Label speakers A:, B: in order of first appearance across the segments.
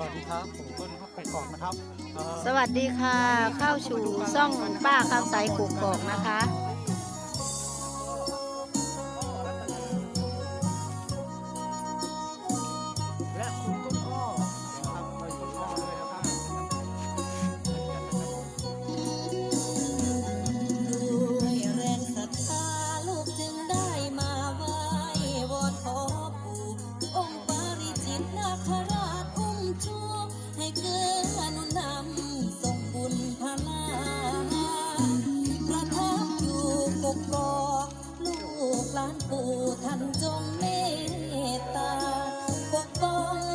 A: วัสดีครับผมเปิ้ลครับไปก่อนนะครับ
B: สวัสดีค่ะข้าวสู่ซ่องป้าคำใสกุกกอกนะคะ
C: กกอกลูกหลานปู่ท่านจงเมตตาปกป้อง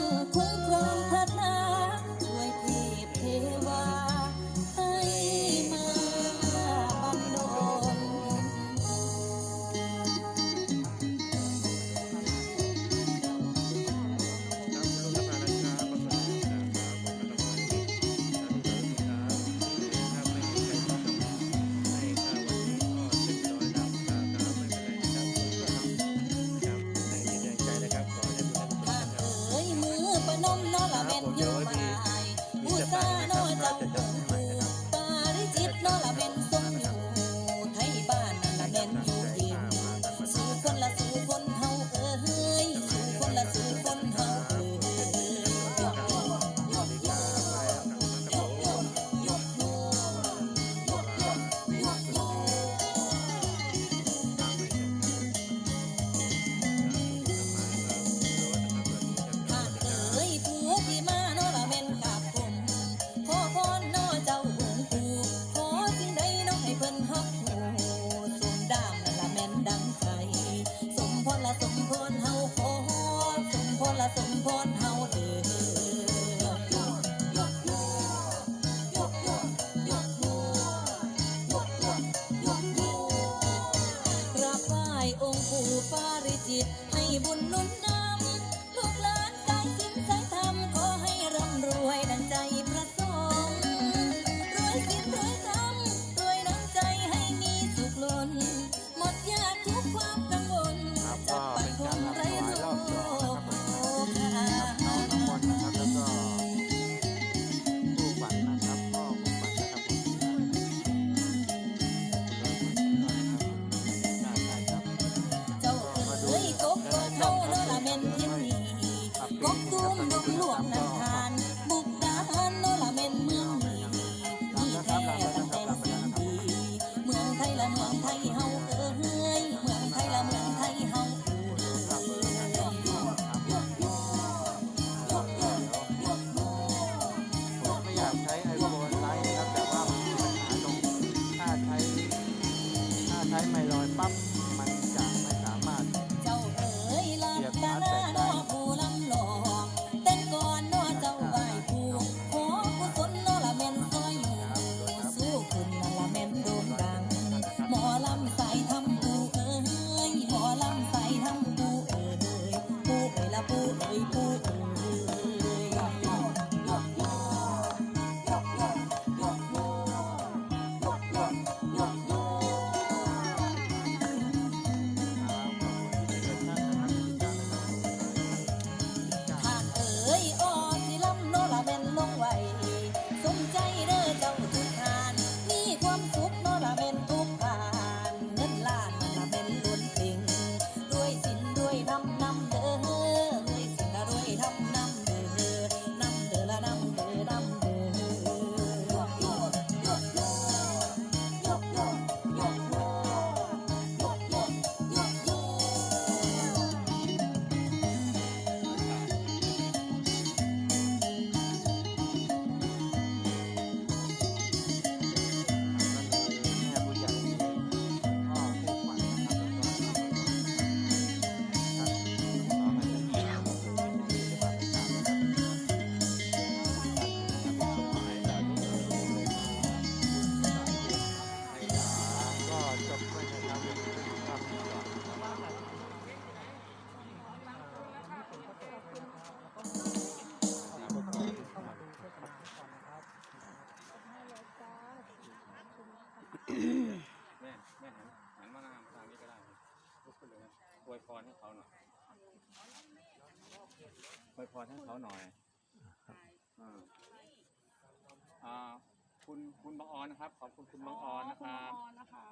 C: ผู้ปาริจิตให้บุญนุนน รให้
A: เขา
D: หน่อยอวยพรให้เขาหน่อยอ่าคุณคุณบางออนนะครับ ขอบคุณคุณบางออนนะครับ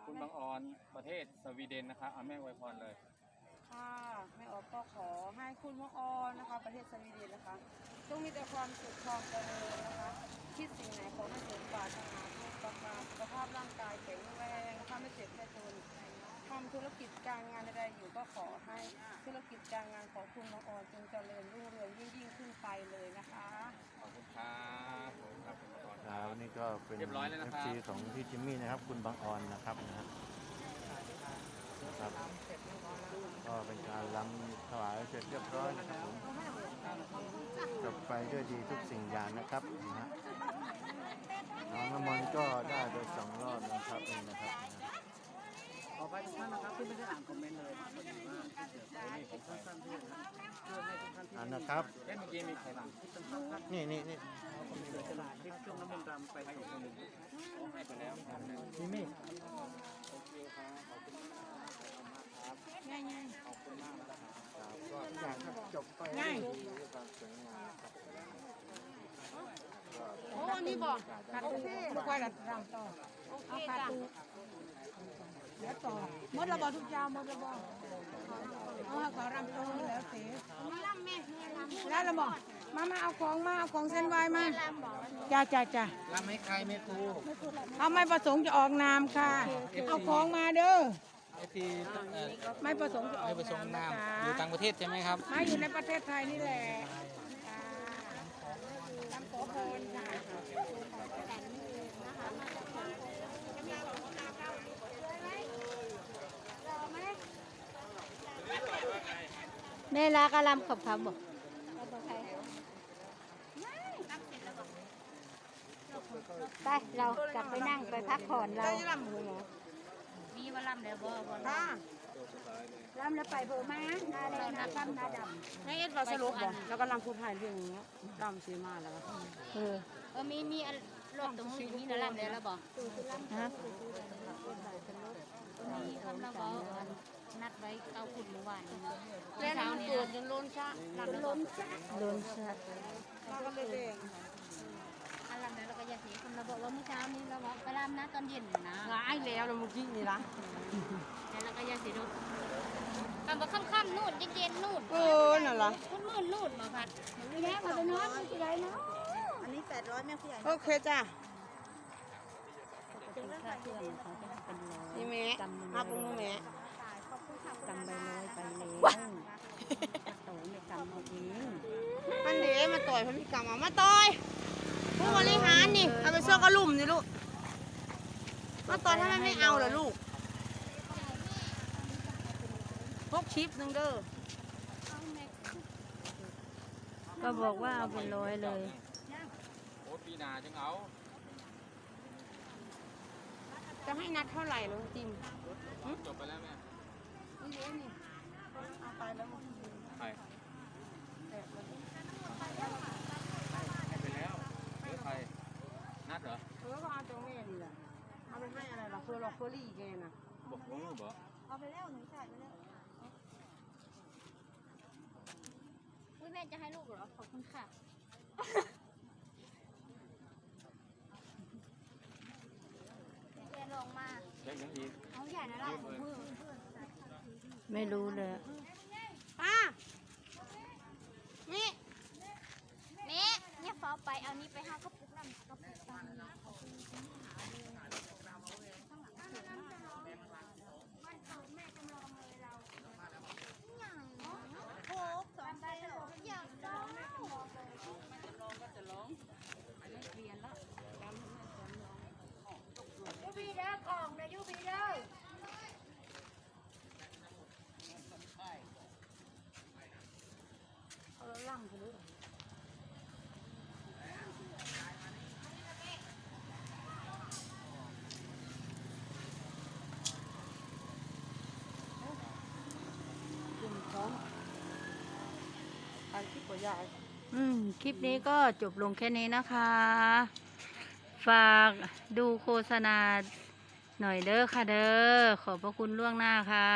D: คุณบางออนประเทศสวีเดนนะครับเอาแม่อวยพรเลย
E: ค่ะแม่ออกก็ขอให้คุณบางออนนะคะ ประเทศสวีเดนนะคะต้องมีแต่ความสุขความเจริญนะคะคิดสิ่งไหนขอให้สมปรารถนาทุกประการสุขภาพร่างกายแข็งแรงนะคะไม่เจ็บไม่จน ทำธุรกิจการงานใดๆอยู่ก็ขอให้ธุรกิจการงานของคุณมังออนจงเจริญรุ่งเรืองยิ่งยิ่งๆขึ้นไปเลยนะคะ
D: ขอบคุณครับผมครับคุณบางออนค
A: ครั
D: รั
A: บบนี่ก็เป็น
D: เรียบร้อยแล้วนะ
A: เอ
D: ครั
A: ฟ
D: บ
A: ซีของพี่จิมมี่นะครับ คุณบางออนนะครับนะฮะครับก็เป็นการล้ำถวายเสร็จเรียบร้อยนะครับผมจบไปด้วยดีทุกสิ่งอย่างนะครับนะฮะน้องน้ำมนต์ก็ได้ไปสองรอบนะครับนี่นะครับ
F: ขอไป ทุกท่านนะครับที่ไม่ได้อ่านคอมเมนต์เลยนะก็ถือว่าเดี๋ยวผมสั้นๆเพื่อนะเพื่อให้ทุกท่านที่
A: อันนะครับ
D: เอ๊ะเมื่อกี้มีใครบ้าง
F: ที่เป็นภาพ
A: นี่นี่นี่
F: เสือจะลาคลิปช่วงน้ำมันต์รำไปให้อีกคนหนึ่ง
D: ให้ไปแล้วครับ
A: จิมมี่
D: โอเคครับขอบคุณมากครับ
E: ง่าย
D: ขอบคุณมากนะครับ
A: ก็ทุกอย่างก็จบไปด้วยดีด้วยความสวยงามครับ
E: ๆโอ้อันนี้บอกขาตูไม่ค่อยรำต่อเอาขาตู เดี๋ยวต่อมดระบอทุกเจ้ามดระบอเอาขอรำต่อแล้วเสีย
B: มีลำแม่
E: แล้วระบอมามาเอาของมาเอาของเส้นไหวมาจ้าจ้าจ้า
F: รำให้ใครไม่ครู
E: เขาไม่ประสงค์จะออกนามค่ะ เอาของมาเด้อ
F: ไม่
E: ประสงค์จะออก
F: ไม่ประสงค์นามอยู่ต่างประเทศใช่ไหมครับไมา
E: อยู่ในประเทศไทยนี่แหละตามขอพร
B: แม่ลากะลำขับขับบอกไปเรากลับไปนั่งไปพักผ่อนเรา
E: เจ้าจะรำหมูหมอ
B: มีว่าลำแล้วบ่บ่
E: ค่ะ
B: ลำแล้วไปโบมาหน้าแดงหน้าค่ำหน้าด
E: ให้เอ็ดว่าสรุปบ่แล้วก็รำพูดไทยเรื่องนี้รำสีมาแล้วก็ำ
B: เออเออมีมีอันรถตรงนี้มีนะลำแล้วแล้วบ่ฮะมีคำละบ่อันนัดไว้เก้าขุนเมื่อวานนี้ นะ
E: เล่น
B: เช้า
E: น้ำ
B: นี้
E: เกิด
B: นะ
E: จนล้นชะรำ
B: ล้นซะล้นซะ
E: เราก็เลยเด้ง
B: อันลำแล้วเราก็อย่าเสียคำระบอกว่าเมื่อเช้านี้เราบอกไปลำนะตอนเย็นนะ
E: หลายแล้วเราเมื่อกี้นี่ละ
B: แล้วเราก็อย่าเสียดูกำลังค่ำๆนู่นเย็นๆนู่น
E: เออนั่นล่ะ
B: มืดๆนู่นมาพัดไม่แน่มาไปนอนที่ไหนเนาะ
C: อันนี้800แม่ผู้ใหญ่
E: โอเคจ้ะ
B: เป็นค่าเพื่อนเขาจะเป็นร้อย
E: นี่แม่มาปรุงมือแม่
B: กำใบร้อยไปเลยโตไม่กำเอาเอง
E: อันเดี๋ยวมาต่อยพฤติกรรมเอามาต่อย ผู้บริหารนี่ เอาไปซ่อกระลุ่มนี่ลูก มาต่อยถ้ามันไม่เอาเหรอลูกพกชิปหนึงเด้อ
B: ก็บอกว่าเอาเป็นร้อยเลย
D: โอ้ปีหนาจึงเอา
E: จะให้นัดเท่าไหร่ลูกจิม
D: จบไปแล้วแม่
E: นี่ เอาไปแล้วมึง
D: ใครให้ไปแล้วเหลือใครนัดเหรอ
E: เออก็เอาตรงนี้นี่แหละเอาไปให้อะไรล่ะเฟอร์ลอกเฟอรี่แกน่ะ
D: บอกผมรู้บ่
C: เอาไปแล้วหนูใส่ไปแล้ว
B: อุ้ยแม่จะให้ลูกเหรอขอบคุณค่ะเรียนลงมา
D: ยังยังอีก
B: เอาใหญ่นะเรา ไม่รู้เลย
E: ป้านี่
B: แม่เนี่ยฟ้าไปเอานี้ไปห้ากระปุกน้ำกระปุกตังค์
C: โคกสองใบเหรอ
B: อยากได้ยูบีเด้อกล่องนะยูบีเด้อ
E: เอาแล้วล่ำไปเลยจุ่มท้อง ไปที่ปัวใหญ่
B: อืมคลิปนี้ก็จบลงแค่นี้นะคะ ฝากดูโฆษณาหน่อยเด้อค่ะเด้อขอบพระคุณล่วงหน้าค่ะ